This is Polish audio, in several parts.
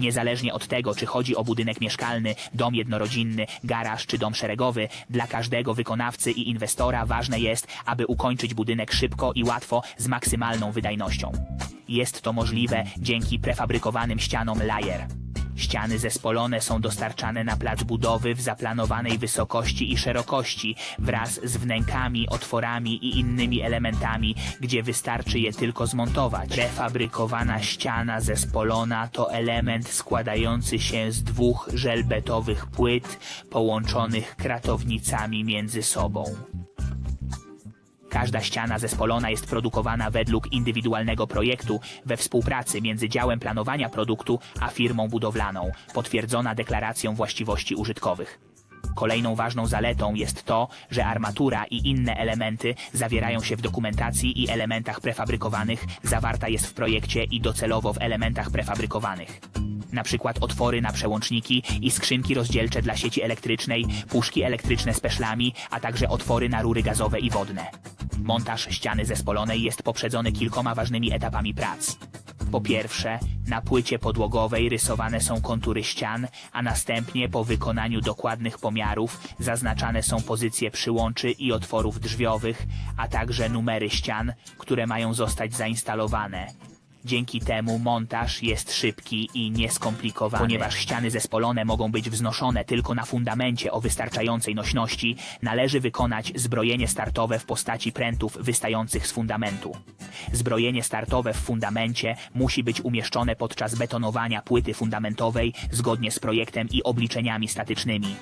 Niezależnie od tego, czy chodzi o budynek mieszkalny, dom jednorodzinny, garaż czy dom szeregowy, dla każdego wykonawcy i inwestora ważne jest, aby ukończyć budynek szybko i łatwo z maksymalną wydajnością. Jest to możliwe dzięki prefabrykowanym ścianom Layer. Ściany zespolone są dostarczane na plac budowy w zaplanowanej wysokości i szerokości wraz z wnękami, otworami i innymi elementami, gdzie wystarczy je tylko zmontować. Prefabrykowana ściana zespolona to element składający się z dwóch żelbetowych płyt połączonych kratownicami między sobą. Każda ściana zespolona jest produkowana według indywidualnego projektu we współpracy między działem planowania produktu a firmą budowlaną, potwierdzona deklaracją właściwości użytkowych. Kolejną ważną zaletą jest to, że armatura i inne elementy zawierają się w dokumentacji i elementach prefabrykowanych, zawarta jest w projekcie i docelowo w elementach prefabrykowanych. Na przykład otwory na przełączniki i skrzynki rozdzielcze dla sieci elektrycznej, puszki elektryczne z peszlami, a także otwory na rury gazowe i wodne. Montaż ściany zespolonej jest poprzedzony kilkoma ważnymi etapami prac. Po pierwsze, na płycie podłogowej rysowane są kontury ścian, a następnie po wykonaniu dokładnych pomiarów zaznaczane są pozycje przyłączy i otworów drzwiowych, a także numery ścian, które mają zostać zainstalowane. Dzięki temu montaż jest szybki i nieskomplikowany. Ponieważ ściany zespolone mogą być wznoszone tylko na fundamencie o wystarczającej nośności, należy wykonać zbrojenie startowe w postaci prętów wystających z fundamentu. Zbrojenie startowe w fundamencie musi być umieszczone podczas betonowania płyty fundamentowej zgodnie z projektem i obliczeniami statycznymi.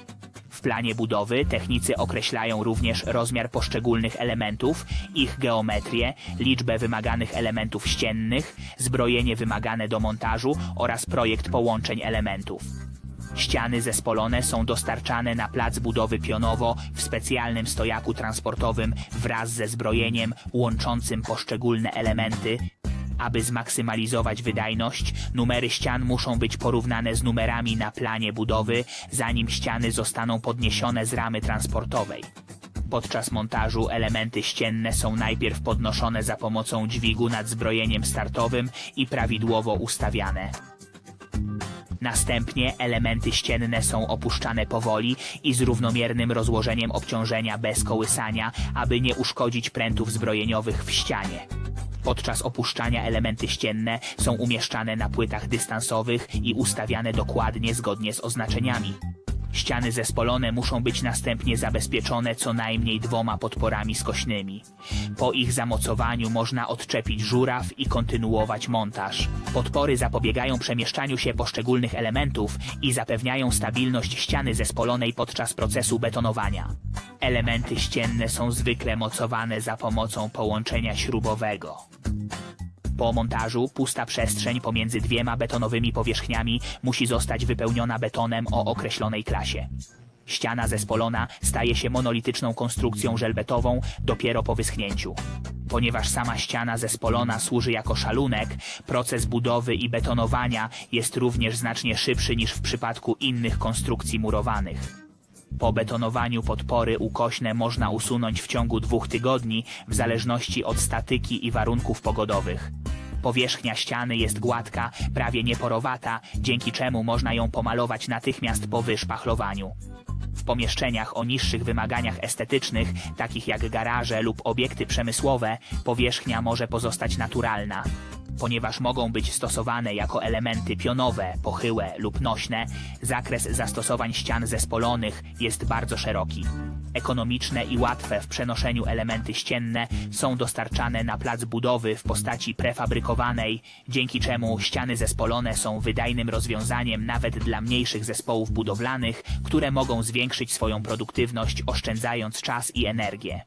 W planie budowy technicy określają również rozmiar poszczególnych elementów, ich geometrię, liczbę wymaganych elementów ściennych, zbrojenie wymagane do montażu oraz projekt połączeń elementów. Ściany zespolone są dostarczane na plac budowy pionowo w specjalnym stojaku transportowym wraz ze zbrojeniem łączącym poszczególne elementy. Aby zmaksymalizować wydajność, numery ścian muszą być porównane z numerami na planie budowy, zanim ściany zostaną podniesione z ramy transportowej. Podczas montażu elementy ścienne są najpierw podnoszone za pomocą dźwigu nad zbrojeniem startowym i prawidłowo ustawiane. Następnie elementy ścienne są opuszczane powoli i z równomiernym rozłożeniem obciążenia bez kołysania, aby nie uszkodzić prętów zbrojeniowych w ścianie. Podczas opuszczania elementy ścienne są umieszczane na płytach dystansowych i ustawiane dokładnie zgodnie z oznaczeniami. Ściany zespolone muszą być następnie zabezpieczone co najmniej dwoma podporami skośnymi. Po ich zamocowaniu można odczepić żuraw i kontynuować montaż. Podpory zapobiegają przemieszczaniu się poszczególnych elementów i zapewniają stabilność ściany zespolonej podczas procesu betonowania. Elementy ścienne są zwykle mocowane za pomocą połączenia śrubowego. Po montażu pusta przestrzeń pomiędzy dwiema betonowymi powierzchniami musi zostać wypełniona betonem o określonej klasie. Ściana zespolona staje się monolityczną konstrukcją żelbetową dopiero po wyschnięciu. Ponieważ sama ściana zespolona służy jako szalunek, proces budowy i betonowania jest również znacznie szybszy niż w przypadku innych konstrukcji murowanych. Po betonowaniu podpory ukośne można usunąć w ciągu dwóch tygodni, w zależności od statyki i warunków pogodowych. Powierzchnia ściany jest gładka, prawie nieporowata, dzięki czemu można ją pomalować natychmiast po wyszpachlowaniu. W pomieszczeniach o niższych wymaganiach estetycznych, takich jak garaże lub obiekty przemysłowe, powierzchnia może pozostać naturalna. Ponieważ mogą być stosowane jako elementy pionowe, pochyłe lub nośne, zakres zastosowań ścian zespolonych jest bardzo szeroki. Ekonomiczne i łatwe w przenoszeniu elementy ścienne są dostarczane na plac budowy w postaci prefabrykowanej, dzięki czemu ściany zespolone są wydajnym rozwiązaniem nawet dla mniejszych zespołów budowlanych, które mogą zwiększyć swoją produktywność oszczędzając czas i energię.